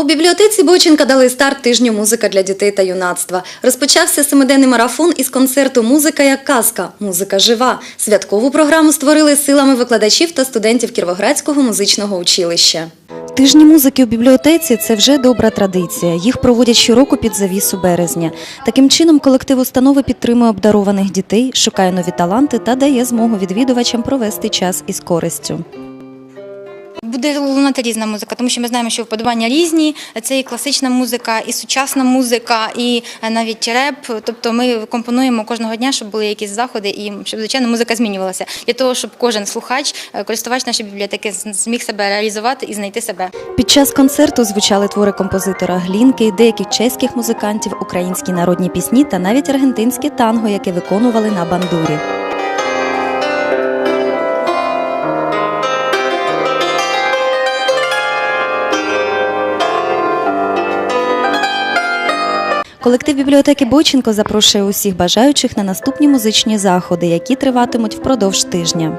У бібліотеці Бойченка дали старт тижню музика для дітей та юнацтва. Розпочався семиденний марафон із концерту Музика як казка. Музика жива. Святкову програму створили силами викладачів та студентів Кіровоградського музичного училища. Тижні музики у бібліотеці це вже добра традиція. Їх проводять щороку під завісу березня. Таким чином, колектив установи підтримує обдарованих дітей, шукає нові таланти та дає змогу відвідувачам провести час із користю. Буде лунати різна музика, тому що ми знаємо, що вподобання різні. Це і класична музика, і сучасна музика, і е, навіть реп. Тобто ми компонуємо кожного дня, щоб були якісь заходи, і щоб звичайно музика змінювалася для того, щоб кожен слухач, е, користувач нашої бібліотеки зміг себе реалізувати і знайти себе. Під час концерту звучали твори композитора Глінки, деяких чеських музикантів, українські народні пісні та навіть аргентинське танго, яке виконували на бандурі. Колектив бібліотеки Бойченко запрошує усіх бажаючих на наступні музичні заходи, які триватимуть впродовж тижня.